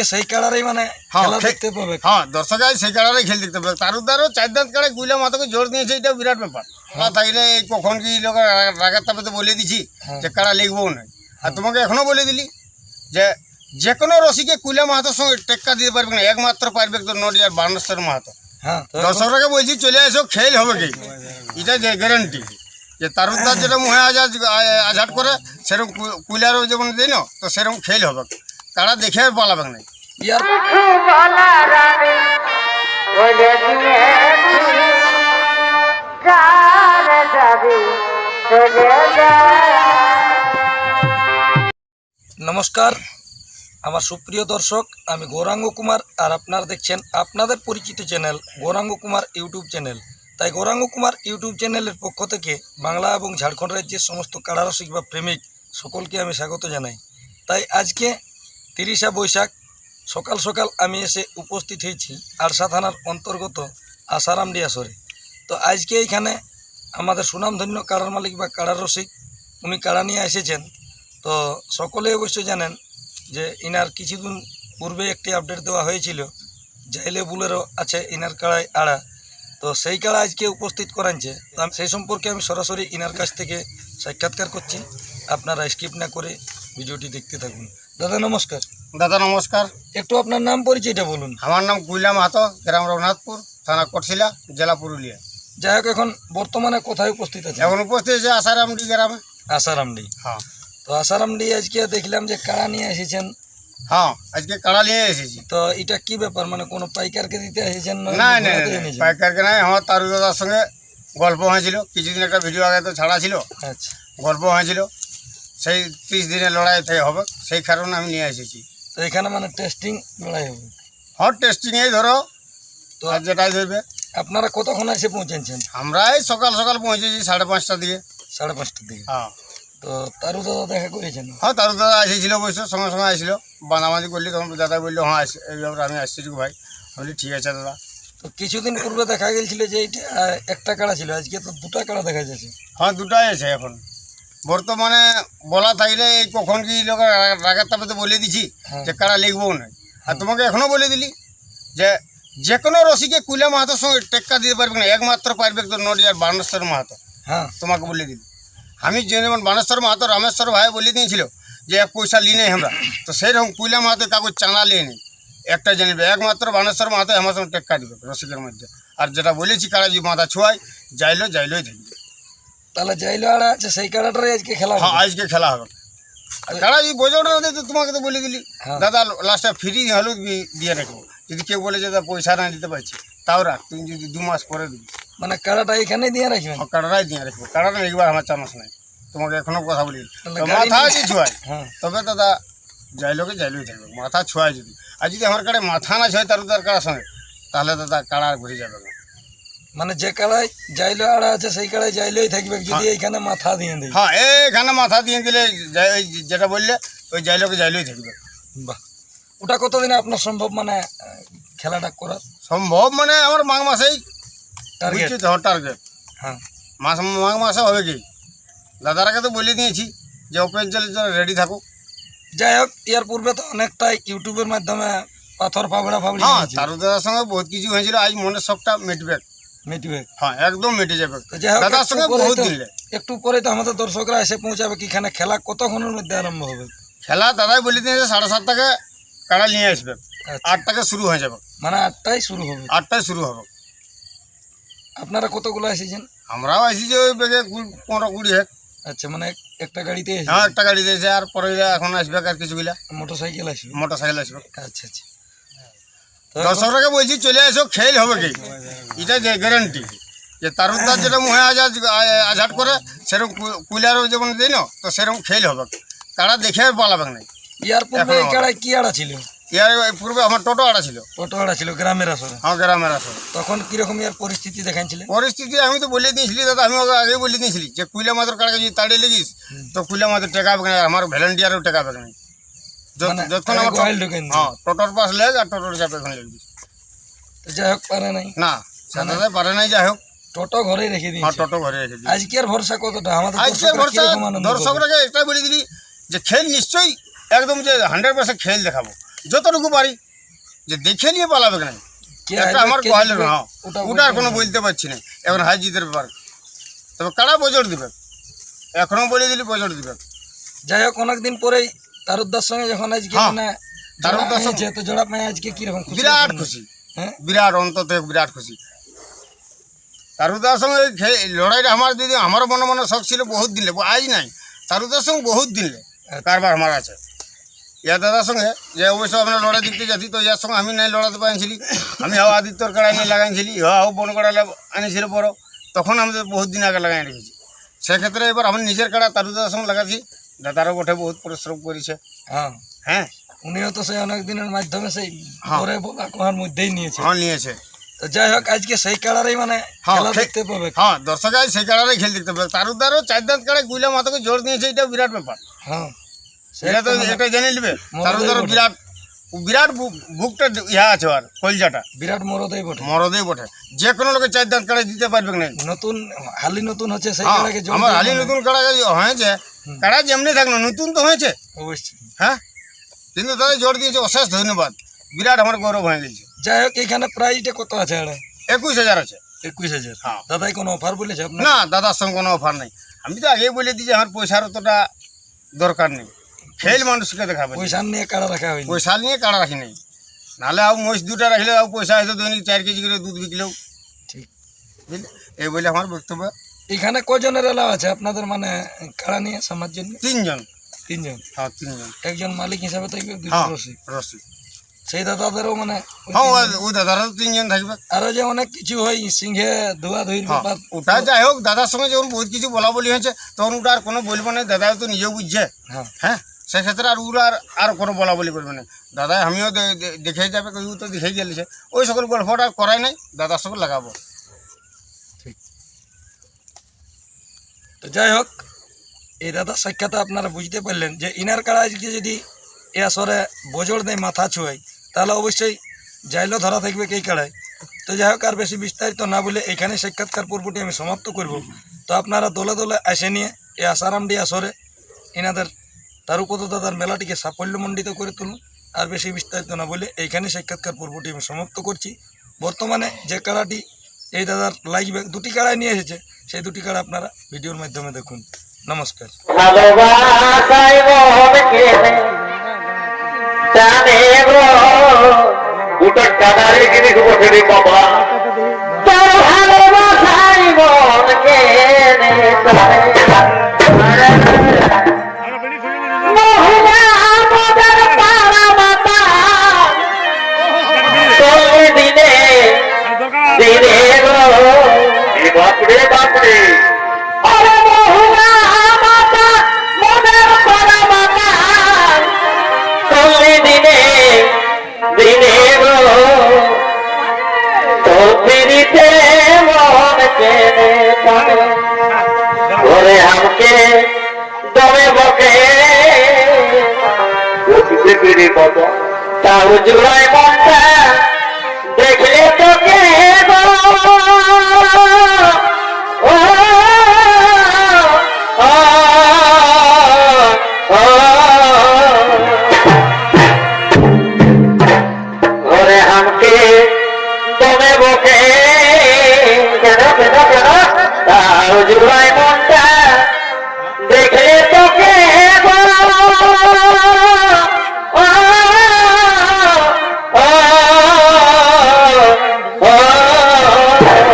আজকে সেই কাড়ারই মানে হ্যাঁ, খেলা দেখতে পাবে। হ্যাঁ দর্শক আজ সেই কাড়ারে খেল দেখতে পাবে। তার উদ্ধারও চার দাঁত কাড়ে কুইলা মাথাকে জোর দিয়েছে এটা বিরাট ব্যাপার। না থাকলে এই কখন কি লোক রাগের তাপে তো বলে দিছি হ্যাঁ। যে কাড়া লিখবও না। আর তোমাকে এখনও বলে দিলি যে যে কোনো রসিকে কুইলা মাহাতোর সঙ্গে টেক্কা দিতে পারবে না একমাত্র পারবে তো নডিয়ার বার্নস্বর মাহাতো। হ্যাঁ দর্শকরাকে বলছি চলে এসো খেল হবে কি? এটা যে গ্যারান্টি যে তারুদ্দার যেটা মুহে আজাদ আঝাট করে সেরকম কু- কুইলারও যেমন দিই না তো সেরকম খেল হবে। তারা দেখে পালাবে না নমস্কার, আমার সুপ্রিয় দর্শক, আমি গৌরাঙ্গ কুমার, আর আপনারা দেখছেন আপনাদের পরিচিত channel, Gouranga Kumar YouTube channel. তাই গৌরাঙ্গ কুমার ইউটিউব চ্যানেলের পক্ষ থেকে বাংলা এবং ঝাড়খণ্ড রাজ্যের সমস্ত কারারসিক বা প্রেমিক সকলকে আমি স্বাগত জানাই। তাই আজকে তিরিশা বৈশাখ, সকাল সকাল আমি এসে উপস্থিত হয়েছি আরসা থানার অন্তর্গত আসারামডি আসরে তো আজকে এইখানে আমাদের সুনামধন্য কাড়ার মালিক বা কাড়ার রসিক, উনি কাড়া নিয়ে এসেছেন। তো সকলে অবশ্যই জানেন যে ইনার কিছুদিন পূর্বে একটি আপডেট দেওয়া হয়েছিল জাইলে বুলেরও আছে ইনার কাড়ায় আড়া। তো সেই কাড়া আজকে উপস্থিত করাচ্ছে তো আমি সেই সম্পর্কে আমি সরাসরি ইনার কাছ থেকে সাক্ষাৎকার করছি। আপনারা স্কিপ না করে ভিডিওটি দেখতে থাকুন। দাদা নমস্কার। দাদা নমস্কার। একটু আপনার নাম পরিচয়টা বলুন। আমার নাম কুইলা মাহাতো গ্রাম রঘুনাথপুর থানা কটশিলা জেলা পুরুলিয়া। যাই হোক এখন বর্তমানে কোথায় উপস্থিত আছে এখন উপস্থিত আছে আসারামডি গ্রামে। আসারামডি হ্যাঁ। তো আসারামডি আজকে দেখলাম যে কাড়া নিয়ে এসেছেন। হ্যাঁ আজকে কাড়া নিয়ে এসেছি। তো এটা কি ব্যাপার? মানে কোনো পাইকারকে দিতে এসেছেন না? পাইকারকে নাই আমার তারু দাদার সঙ্গে গল্প হয়েছিল। কিছুদিন একটা ভিডিও আগে তো ছাড়া ছিল। আচ্ছা। গল্প হয়েছিল। সেই ত্রিশ দিনের লড়াই থেকে হবে সেই কারণে আমি নিয়ে এসেছি। তো এখানে মানে টেস্টিং লড়াই হবে? হট টেস্টিংয়েই ধরো তো আর যেটাই ধরবে। আপনারা কতক্ষণ এসে পৌঁছেছেন? আমরা এই সকাল সকাল পৌঁছেছি সাড়ে পাঁচটার দিকে। সাড়ে পাঁচটার দিকে? হ্যাঁ। তো তারও দাদা দেখা করেছেন? হ্যাঁ তারু দাদা এসেছিল অবশ্য সঙ্গে সঙ্গে আসছিল বাঁধাবাঁধি করলি তখন দাদা বলল হ্যাঁ এই ব্যাপারে আমি আসছি ভাই। বলি ঠিক আছে দাদা। তো কিছুদিন পূর্বে দেখা গেছিল যে এইটা একটা কাড়া ছিল আজকে তো দুটা কাড়া দেখা যাচ্ছে। হ্যাঁ দুটাই আছে এখন। বর্তমানে বলা থাকলে এই কখন কি লোক রাগের তাপে তো বলে দিছি হ্যাঁ। যে কারা লিখবও না আর তোমাকে এখনও বলে দিলি যে যে কোনো রসিকে কুইলা মাহাতোর সঙ্গে টেক্কা দিতে পারবে না একমাত্র পারবে তো নডিয়ার বানেশ্বর মাহাতো। হ্যাঁ। তোমাকে বলে দিলি। আমি যেমন বানেশ্বর মাহাতো রামেশ্বর ভাই বলে দিয়েছিল যে এক পয়সা লি নেই আমরা। তো সেইরকম কুইলা মাহাতো কাগজ চানা লিয়ে নেই। একটা জানবে একমাত্র বানেশ্বর মাহাতো আমার সঙ্গে টেক্কা দিবে রসিকের মধ্যে। আর যেটা বলেছি কারা যদি মাথা ছোঁয়াই যাইলো যাইলোই থাকবে তাহলে যাইলো আড়া আছে সেই কাড়াটারই আজকে খেলা হ্যাঁ আজকে খেলা হবে। কারা যদি বোঝাও না তো তোমাকে তো বলে দিলি হ্যাঁ। দাদা লাস্টে ফ্রি হলুদ দিয়ে রাখব যদি কেউ বলে যে দাদা পয়সা না দিতে পারছি তাও রাখ তুমি যদি দু মাস পরে দিবি। মানে কাড়াটা এখানেই দিয়ে রাখবেন হ্যাঁ, কাটারাই দিয়ে রাখব। কাটাটা একবার আমার চান্স নাই। তোমাকে এখনও কথা বলি। মাথা আছে ছোঁয়ায়। হ্যাঁ। তবে দাদা যাইলোকে যাইলোই থাকবে। মাথা ছোঁয়ায় যদি। আর যদি আমার কাড়ে মাথা না ছোঁয় তার তার কাড়ার সঙ্গে। তাহলে দাদা কাড়া ঘুরে যাবে না? মানে যে কাড়ায় যাইলো আড়া আছে সেই কাড়ায় যাইলোই থাকবে যদি এইখানে মাথা দিয়ে দেয়। হ্যাঁ এখানে মাথা দিয়ে দিলে যেটা বললে ওই যাইলোকে যাইলোই থাকবে। বাহ। ওটা কতদিনে আপনার সম্ভব মানে খেলাটা করার? সম্ভব মানে আমার মাঘ মাসেই টার্গেট বুঝছি টার্গেট হ্যাঁ মাস মাঘ মাসে হবে কি? দাদারাকে তো বলে দিয়েছি যে ওপেন চলে রেডি থাকো যাই হোক এর পূর্বে তো অনেকটাই ইউটিউবের মাধ্যমে পাথর ফাবড়া ফাবড়ি হ্যাঁ তারু দাদার সঙ্গে বহুত কিছু হয়েছিল আজ মনের সবটা মিটবে। মিটবে। হ্যাঁ একদম মিটে যাবে। দাদার সঙ্গে বহুত দিলে। একটু পরে তো আমাদের দর্শকরা এসে পৌঁছাবে কি এখানে খেলা কতক্ষণের মধ্যে আরম্ভ হবে? খেলা দাদাই বলে দিয়েছে সাড়ে সাতটাকে কাড়া নিয়ে আসবে। আচ্ছা, আটটাকে শুরু হয়ে যাবে। মানে আটটায় শুরু হবে? আটটায় শুরু হবে। আপনারা কতগুলো এসেছেন? আমরাও আসি ওই বেগে পনেরো কুড়ি হেক আচ্ছা মানে একটা গাড়িতে হ্যাঁ একটা গাড়ি দিয়েছে আর পরে এখন আসবে আর কিছুগুলা মোটর সাইকেল আসবে? মোটর সাইকেল আসবে। আচ্ছা আচ্ছা। দর্শকরাকে বলছি চলে এসো খেল হবে কি? এটা যে গ্যারান্টি যে তারুদ্দার যেটা মুহে আজাদ আঝাট করে সেরকম কু- যেমন দিই না তো সেরকম খেল হবে। তারা দেখে আর পালাবে না ইয়ার পূর্বে এই কি আড়া ছিল? ইয়ার পূর্বে আমার টোটো আড়া ছিল। টোটো আড়া ছিল গ্রামের আসরে। আমার গ্রামের তখন কীরকম ইয়ার পরিস্থিতি দেখাচ্ছিলেন পরিস্থিতি আমি তো বলে দিয়েছিলি দাদা আমি ওকে আগে বলে দিয়েছিলি যে কুইলা মাত্র কাড়াকে যদি তাড়িয়ে লেগিস তো কুইলা মাত্র টেকাবে না আমার ভলেন্টিয়ারও টেকাবে না যত- মানে যতক্ষণ আগে আমার গোয়াল ঢুকেন হ্যাঁ টোটোর পাশ আর টোটোর চাপে এখন লেগবি যাই হোক পারে নাই। না পারে নাই। যাই হোক টোটো ঘরে রেখে হ্যাঁ দিয়েছে টোটো ঘরে রেখে দিই ভরসা কতটা? আমাদের আজকে ভরসা এটাই বলে দিলি যে খেল নিশ্চয়ই একদম যে হান্ড্রেড পার্সেন্ট খেল দেখাবো। যতটুকু পারি যে দেখে নিয়ে পালাবে কেন? একটা আমার না ওটা কোনো বলতে পারছি না। এখন হাই জিতের ব্যাপার। তবে কারা বজর দিবে? এখনও বলে দিলি বজর দিবে। যাই হোক অনেকদিন পরেই তারুদ্দার সঙ্গে যখন আজকে হ্যাঁ, মানে তারুদ্দার জোড়া সঙ্গে- হয়েছে, তো জোড়া পায় আজকে কীরকম খুশি বিরাট খুশি। হ্যাঁ? বিরাট অন্তত বিরাট খুশি। তারুদার সঙ্গে লড়াইটা আমার দিদি আমারও মনে মনে শখ ছিল বহুত দিলে আজ নাই। তারুদার সঙ্গে বহুত দিলে কারবার আমার আছে। ইয়া দাদার সঙ্গে যে অবশ্য আমরা লড়াই দেখতে যাচ্ছি তো ইয়ার সঙ্গে আমি নাই লড়াতে পারিছিলি আমি হাও আদিত্যর কাড়াই নিয়ে লাগাইছিলি হাও বন কাড়া আনিছিল বড় তখন আমাদের বহুত দিন আগে লাগাই রেখেছি। সেক্ষেত্রে এবার আমি নিজের কাড়া তারুদার সঙ্গে লাগাচ্ছি। দাদারও বটে বহুত পরিশ্রম করেছে। হ্যাঁ। হ্যাঁ? উনিও তো সেই অনেক দিনের মাধ্যমে সেই ঘরে বোকা বলা কোহার মধ্যেই নিয়েছে। হ্যাঁ নিয়েছে। তো যাই হোক আজকে সেই কালারেই মানে হ্যাঁ, খেলা দেখতে পাবে। হ্যাঁ দর্শক আজ সেই কাড়ারে খেল দেখতে পাবে। তারুদারও চার দাঁত কাড়ায় গুইলা মাথাকে জোর দিয়েছে এটা বিরাট ব্যাপার। হ্যাঁ। সেটা তো এটা জেনে নেবে। তার তারুদারও বিরাট বিরাট বুকটা ইহা আছে আর কলজাটা। বিরাট মরদেই বটে। মরদেই বটে। যে কোনো লোকের চার দাঁত কাড়ায় দিতে পারবে না নতুন হালি নতুন হচ্ছে সেই হ্যাঁ, আমার হালি নতুন কাড়া হয়েছে। কাড়া যেমনি থাকল নতুন তো হয়েছে। অবশ্যই। হ্যাঁ? কিন্তু তাদের জোর দিয়েছে অশেষ ধন্যবাদ। বিরাট আমার গৌরব হয়ে গেছে। যাই হোক এখানে প্রাইসটা কত আছে আরে একুশ হাজার আছে। একুশ হাজার। হ্যাঁ। দাদাই কোনো অফার বলেছে না দাদার সঙ্গে কোনো অফার নেই। আমি তো আগেই বলে দিই যে আমার পয়সার অতটা দরকার নেই। খেল মানুষকে দেখাবে পয়সা নিয়ে কাড়া রাখা হয়নি। পয়সা নিয়ে কাড়া রাখি নাই। নাহলে আর মোষ দুটা রাখলে আর পয়সা হয়তো দৈনিক চার কেজি করে দুধ বিকলেও। ঠিক। বুঝলে? এই বলে আমার বক্তব্য। এখানে কজনের এলাও আছে? আপনাদের মানে কাড়া নিয়ে সমাজ জন্য? তিনজন। তিনজন? হ্যাঁ তিনজন। একজন মালিক হিসাবে থাকবে হ্যাঁ রসিক। রসি সেই দাদাদেরও মানে ওই হ্যাঁ দাদারও তিনজন থাকবে। আরও যে অনেক কিছু হয় সিংহে ধোয়া ধুইর হ্যাঁ ব্যাপার। ওটা যাই হোক দাদার সঙ্গে যখন বহুত কিছু বলা বলি হয়েছে তখন ওটা আর কোনো বলব না দাদা তো নিজেও বুঝছে। হ্যাঁ। হ্যাঁ? সেক্ষেত্রে আর ওরা আর কোনো বলা বলি করবে না। দাদা, আমিও দেখে যাবে ও তো দেখেই গেলেছে ওই সকল গল্পটা করাই নাই দাদার সঙ্গে লাগাবো। তো যাই হোক, এই দাদার সাক্ষাতে আপনারা বুঝতে পারলেন যে ইনার কাড়া আজকে যদি এ আসরে বজর দেয় মাথা ছুঁয়াই তাহলে অবশ্যই জাইলো ধরা থাকবে এই কাড়ায়। তো যাই হোক, আর বেশি বিস্তারিত না বলে এখানে সাক্ষাৎকার পর্বটি আমি সমাপ্ত করব। তো আপনারা দলে দলে আসে নিয়ে এই আসারামডি আসরে এনাদের তারুপদ দাদার মেলাটিকে সাফল্যমণ্ডিত করে তুলুন। আর বেশি বিস্তারিত না বলে এইখানে সাক্ষাৎকার পর্বটি আমি সমাপ্ত করছি। বর্তমানে যে কাড়াটি এই দাদার লাগবে দুটি কাড়ায় নিয়ে এসেছে, সেই দুটি কাড়া আপনারা ভিডিওর মাধ্যমে দেখুন। নমস্কার। জানে কানে ওরে আমাকে দমে বকে। ও কিসে পেরে বাবা? তাও জুড়াই মনটা